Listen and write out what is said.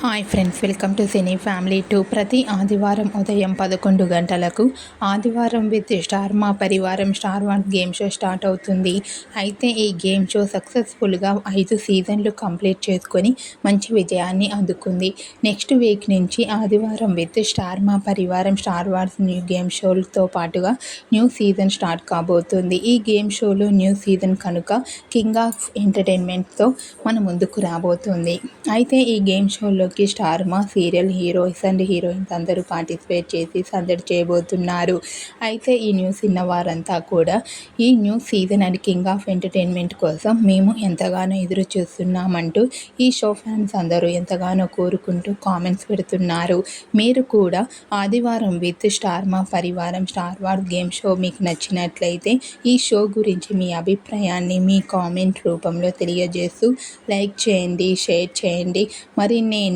Hi friends welcome to cine family two. ప్రతి ఆదివారం ఉదయం పదకొండు గంటలకు ఆదివారం with star Maa Parivaram star one game show start అవుతుంది. అయితే ఈ గేమ్ షో సక్సెస్ఫుల్గా ఐదు సీజన్లు కంప్లీట్ చేసుకొని మంచి విజయాన్ని అందుకుంది. నెక్స్ట్ వీక్ నుంచి ఆదివారం with Star Maa Parivaram Star Wars new game షోలతో పాటుగా న్యూ సీజన్ స్టార్ట్ కాబోతుంది. ఈ గేమ్ షోలో న్యూ సీజన్ కనుక కింగ్ ఆఫ్ ఎంటర్టైన్మెంట్తో మన ముందుకు రాబోతుంది. అయితే ఈ గేమ్ షోలో షోకి star Maa serial heroines and heroines అందరూ పార్టిసిపేట్ చేసి సందడి చేయబోతున్నారు. అయితే ఈ న్యూస్ విన్న వారంతా కూడా ఈ new season and king of entertainment కోసం మేము ఎంతగానో ఎదురు చూస్తున్నామంటూ ఈ షో ఫ్యాన్స్ అందరూ ఎంతగానో కోరుకుంటూ కామెంట్స్ పెడుతున్నారు. మీరు కూడా ఆదివారం విత్ స్టార్ మా పరివారం స్టార్ వార్ గేమ్ షో మీకు నచ్చినట్లయితే ఈ షో గురించి మీ అభిప్రాయాన్ని మీ కామెంట్ రూపంలో తెలియజేస్తూ లైక్ చేయండి షేర్ చేయండి. మరి నేను